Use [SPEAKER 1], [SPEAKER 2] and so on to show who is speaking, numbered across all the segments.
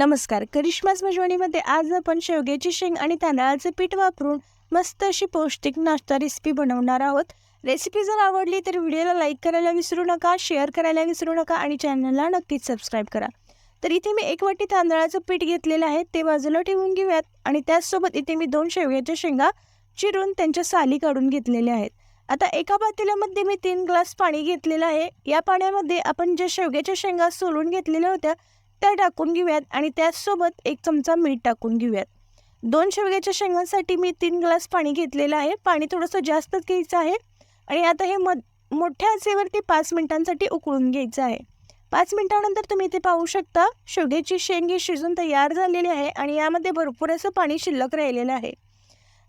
[SPEAKER 1] नमस्कार. करिश्माज मजवणीमध्ये आज आपण शेवग्याची शेंग आणि तांदळाचं पीठ वापरून मस्त अशी पौष्टिक नाश्ता रेसिपी बनवणार आहोत. रेसिपी जर आवडली तर व्हिडिओला लाईक करायला विसरू नका शेअर करायला विसरू नका आणि चॅनलला नक्कीच सबस्क्राईब करा. तर इथे मी एक वाटी तांदळाचं पीठ घेतलेलं आहे ते बाजूला ठेवून घेऊयात आणि त्याचसोबत इथे मी दोन शेवग्याच्या शेंगा चिरून त्यांच्या साली काढून घेतलेल्या आहेत. आता एका पातेल्यामध्ये मी तीन ग्लास पाणी घेतलेलं आहे. या पाण्यामध्ये आपण ज्या शेवग्याच्या शेंगा सोलून घेतलेल्या होत्या त्या टाकून घेऊयात आणि त्याचसोबत एक चमचा मीठ टाकून घेऊयात. दोन शेवग्याच्या शेंगांसाठी मी तीन ग्लास पाणी घेतलेलं आहे. पाणी थोडंसं जास्तच घ्यायचं आहे आणि आता हे मध मोठ्या आचेवरती पाच मिनिटांसाठी उकळून घ्यायचं आहे. पाच मिनिटानंतर तुम्ही इथे पाहू शकता शेवग्याची शेंग ही शिजून तयार झालेली आहे आणि यामध्ये भरपूर असं पाणी शिल्लक राहिलेलं आहे.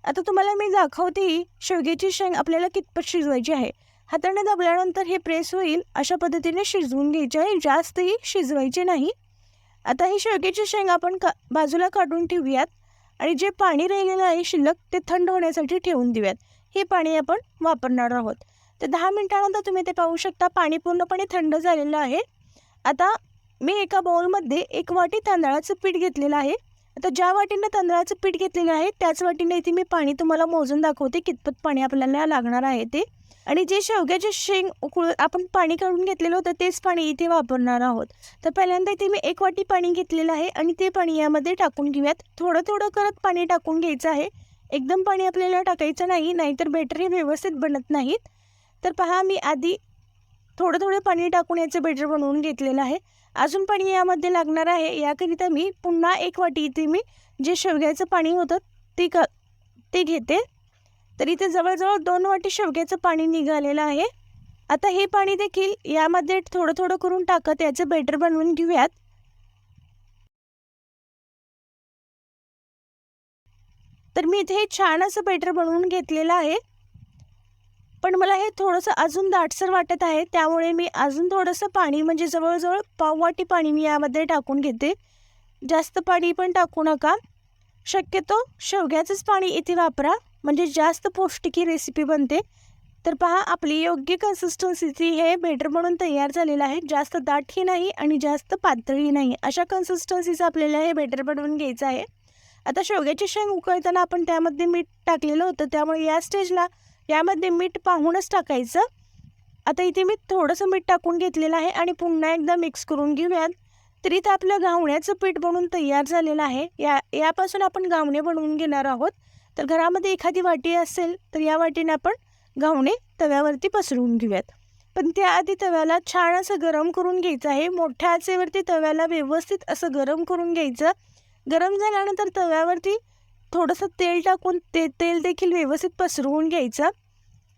[SPEAKER 1] आता तुम्हाला मी दाखवते शेवग्याची शेंग आपल्याला कितपत शिजवायची आहे. हाताने दाबल्यानंतर हे प्रेस होईल अशा पद्धतीने शिजवून घ्यायचे आहे. जास्तही शिजवायचे नाही. आता ही शेवग्याची शेंगा आपण का बाजूला काढून ठेवूयात आणि जे पाणी राहिलेलं आहे शिल्लक ते थंड होण्यासाठी ठेवून देऊयात. हे पाणी आपण वापरणार आहोत. तर दहा मिनटानंतर तुम्ही ते पाहू शकता पाणी पूर्णपणे थंड झालेलं आहे. आता मी एका बाउलमध्ये एक वाटी तांदळाचं पीठ घेतलेलं आहे. आता ज्या वाटीनं तांदळाचं पीठ घेतलेलं आहे त्याच वाटीनं इथे मी पाणी तुम्हाला मोजून दाखवते कितपत पाणी आपल्याला लागणार आहे ते. आणि जे शेवग्याचे शेंग उकळ आपण पाणी काढून घेतलेलं होतं तेच पाणी इथे वापरणार आहोत. तर पहिल्यांदा इथे मी एक वाटी पाणी घेतलेलं आहे आणि ते पाणी यामध्ये टाकून घेऊयात. थोडं थोडं करत पाणी टाकून घ्यायचं आहे. एकदम पाणी आपल्याला टाकायचं नाही नाहीतर बॅटरी व्यवस्थित बनत नाहीत. तर पहा मी आधी थोडं थोडं पाणी टाकून याचं बेटर बनवून घेतलेलं आहे. अजून पाणी यामध्ये लागणार आहे. याकरिता मी पुन्हा एक वाटी इथे मी जे शेवग्याचं पाणी होतं ते क ते घेते. तर इथे जवळजवळ दोन वाटी शेवग्याचं पाणी निघालेलं आहे. आता हे पाणी देखील यामध्ये थोडं थोडं करून टाकत याचं बेटर बनवून घेऊयात. तर मी इथे हे छान असं बेटर बनवून घेतलेलं आहे. पण मला हे थोडंसं अजून दाटसर वाटत आहे. त्यामुळे मी अजून थोडंसं पाणी म्हणजे जवळजवळ पाववाटी पाणी मी यामध्ये टाकून घेते. जास्त पाणी पण टाकू नका. शक्यतो शेवग्याचंच पाणी इथे वापरा. म्हणजे जास्त पौष्टिक ही रेसिपी बनते. तर पहा आपली योग्य कन्सिस्टन्सीची हे बेटर म्हणून तयार झालेलं आहे. जास्त दाटही नाही आणि जास्त पातळही नाही. अशा कन्सिस्टन्सीचं आपल्याला हे बेटर बनवून घ्यायचं आहे. आता शेवग्याची शेंग उकळताना आपण त्यामध्ये मीठ टाकलेलं होतं. त्यामुळे या स्टेजला यामध्ये मीठ पाहूनच टाकायचं. आता इथे मी थोडंसं मीठ टाकून घेतलेलं आहे आणि पुन्हा एकदा मिक्स करून घेऊयात. तर इथं आपलं घावण्याचं पीठ बनवून तयार झालेलं आहे. या यापासून आपण घावणे बनवून घेणार आहोत. तर घरामध्ये एखादी वाटी असेल तर या वाटीने आपण घावणे तव्यावरती पसरवून घेऊयात. पण त्याआधी तव्याला छान असं गरम करून घ्यायचं आहे. मोठ्या आचेवरती तव्याला व्यवस्थित असं गरम करून घ्यायचं. गरम झाल्यानंतर तव्यावरती थोडंसं तेल टाकून ते तेल देखील व्यवस्थित पसरवून घ्यायचं.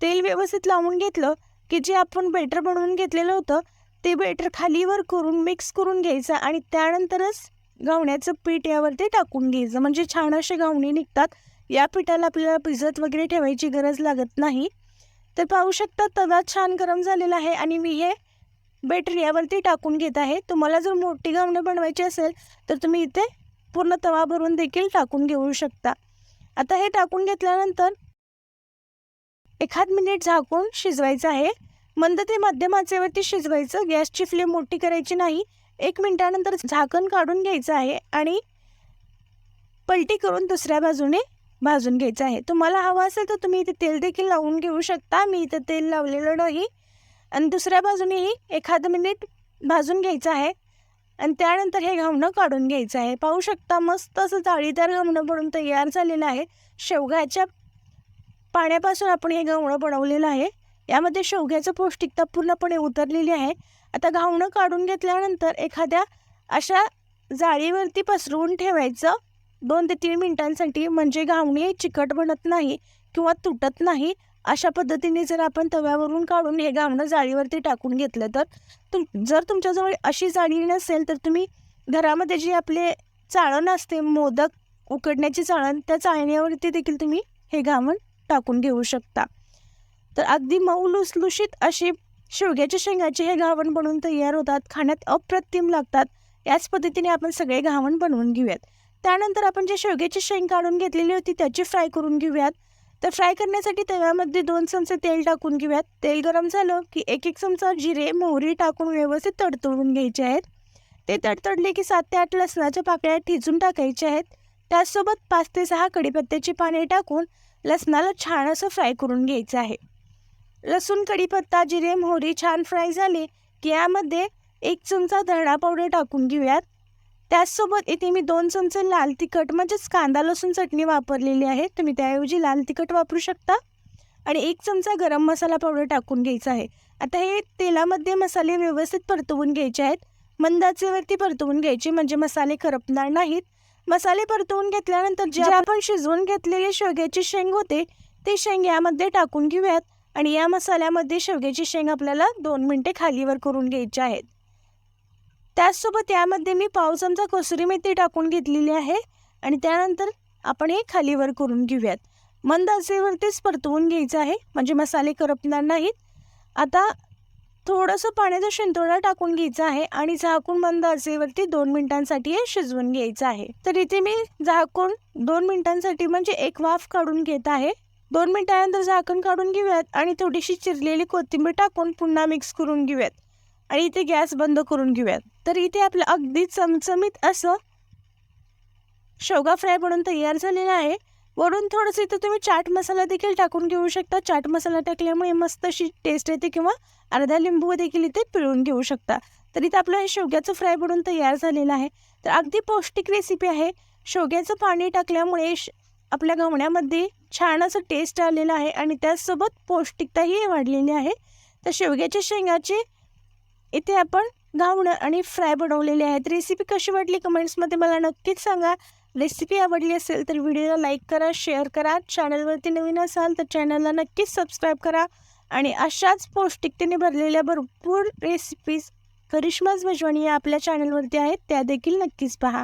[SPEAKER 1] तेल व्यवस्थित लावून घेतलं की जे आपण बेटर बनवून घेतलेलं होतं ते बेटर खालीवर करून मिक्स करून घ्यायचं आणि त्यानंतरच घावण्याचं पीठ यावरती टाकून घ्यायचं. म्हणजे छान असे घावणे निघतात. या पिठाला आपल्याला भिजत वगैरे ठेवायची गरज लागत नाही. तर पाहू शकता तवा छान गरम झालेला आहे आणि मी हे बेटर यावरती टाकून घेत आहे. तुम्हाला जर मोठी घावणं बनवायची असेल तर तुम्ही इथे पूर्ण तवा भरून देखील टाकून घेऊ शकता. आता हे टाकून घेतल्यानंतर एखाद मिनिट झाकून शिजवायचं आहे. मंद ते मध्यम आचेवरती शिजवायचं. गॅसची फ्लेम मोठी करायची नाही. एक मिनिटानंतर झाकण काढून घ्यायचं आहे आणि पलटी करून दुसऱ्या बाजूने भाजून घ्यायचं आहे. तुम्हाला हवं असेल तर तुम्ही इथे तेल देखील लावून घेऊ शकता. मी इथं तेल लावलेलं नाही. आणि दुसऱ्या बाजूनेही एखादं मिनिट भाजून घ्यायचं आहे. आणि त्यानंतर हे घावणं काढून घ्यायचं आहे. पाहू शकता मस्त असं जाळीदार घावणं बनून तयार झालेलं आहे. शेवग्याच्या पाण्यापासून आपण हे घावणं बनवलेलं आहे. यामध्ये शेवग्याचं पौष्टिकता पूर्णपणे उतरलेली आहे. आता घावणं काढून घेतल्यानंतर एखाद्या अशा जाळीवरती पसरवून ठेवायचं. दोन ते तीन मिनटांसाठी. म्हणजे घावणी चिकट बनत नाही किंवा तुटत नाही. अशा पद्धतीने जर आपण तव्यावरून काढून हे घावणं जाळीवरती टाकून घेतलं तर तुम जर तुमच्याजवळ अशी जाळी नसेल तर तुम्ही घरामध्ये जी आपले चाळण असते मोदक उकडण्याची चाळण त्या चाळण्यावरती देखील तुम्ही हे घावण टाकून घेऊ शकता. तर अगदी मऊ लुसलुशीत अशी शेवग्याच्या शेंगाचे हे घावण बनवून तयार होतात खाण्यात अप्रतिम लागतात. याच पद्धतीने आपण सगळे घावण बनवून घेऊयात. त्यानंतर आपण जे शेवग्याची शेंग काढून घेतलेली होती त्याची फ्राय करून घेऊयात. तर फ्राय करण्यासाठी तव्यामध्ये दोन चमचे तेल टाकून घेऊयात. तेल गरम झालं की एक एक चमचा जिरे मोहरी टाकून व्यवस्थित तडतडून घ्यायचे आहेत. ते तडतडले की सात ते आठ लसणाच्या पाकळ्या ठिजून टाकायच्या आहेत. त्याचसोबत पाच ते सहा कढीपत्त्याची पाने टाकून लसणाला छान असं फ्राय करून घ्यायचं आहे. लसूण कढीपत्ता जिरे मोहरी छान फ्राय झाले की यामध्ये एक चमचा धणा पावडर टाकून घेऊयात. त्याचसोबत इथे मी दोन चमचे लाल तिखट म्हणजेच कांदा लसूण चटणी वापरलेली आहे. तुम्ही त्याऐवजी लाल तिखट वापरू शकता. आणि एक चमचा गरम मसाला पावडर टाकून घ्यायचा आहे. आता हे तेलामध्ये मसाले व्यवस्थित परतवून घ्यायचे आहेत. मंद आचेवरती परतवून घ्यायचे म्हणजे मसाले करपणार नाहीत. मसाले परतवून घेतल्यानंतर जे आपण शिजवून घेतलेले शेवग्याची शेंग होते ते शेंग यामध्ये टाकून घेऊयात. आणि या मसाल्यामध्ये शेवग्याची शेंग आपल्याला दोन मिनटे खालीवर करून घ्यायची आहेत. त्याचसोबत यामध्ये मी पाव चमचा कसुरी मेथी टाकून घेतलेली आहे आणि त्यानंतर आपण हे खालीवर करून घेऊयात. मंद असेवरतीच परतवून घ्यायचं आहे म्हणजे मसाले करपणार नाहीत. आता थोडंसं पाण्याचा शिंतोडा टाकून घ्यायचा आहे आणि झाकून मंद आचेवरती दोन मिनिटांसाठी हे शिजवून घ्यायचं आहे. तर इथे मी झाकून दोन मिनिटांसाठी म्हणजे एक वाफ काढून घेत आहे. दोन मिनिटानंतर झाकण काढून घेऊयात आणि थोडीशी चिरलेली कोथिंबीर टाकून पुन्हा मिक्स करून घेऊयात. आणि इथे गॅस बंद करून घेऊयात. तर इथे आपलं अगदी चमचमीत असं शेवगा फ्राय म्हणून तयार झालेलं आहे. वरून थोडंसं इथं तुम्ही चाट मसाला देखील टाकून घेऊ शकता. चाट मसाला टाकल्यामुळे मस्त अशी टेस्ट येते किंवा अर्धा लिंबू देखील इथे पिळून घेऊ शकता. तर इथं आपलं हे शेवग्याचं फ्राय बनून तयार झालेलं आहे. तर अगदी पौष्टिक रेसिपी आहे. शेवग्याचं पाणी टाकल्यामुळे श आपल्या गवण्यामध्ये छान असं टेस्ट आलेलं आहे आणि त्याचसोबत पौष्टिकताही वाढलेली आहे. तर शेवग्याच्या शेंगाचे इथे आपण घावणं आणि फ्राय बनवलेले आहेत. रेसिपी कशी वाटली कमेंट्समध्ये मला नक्कीच सांगा. रेसिपी आवडली असेल तर व्हिडिओला लाईक करा शेअर करा. चॅनलवरती नवीन असाल तर चॅनलला नक्कीच सबस्क्राईब करा. आणि अशाच पौष्टिकतेने भरलेल्या भरपूर रेसिपीज करिश्माज भजवणी या आपल्या चॅनलवरती आहेत. त्या देखील नक्कीच पहा.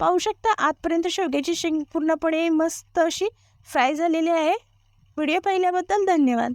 [SPEAKER 1] पाहू शकता आजपर्यंत शेवग्याची शेंग पूर्णपणे मस्त अशी फ्राय झालेली आहे. व्हिडिओ पाहिल्याबद्दल धन्यवाद.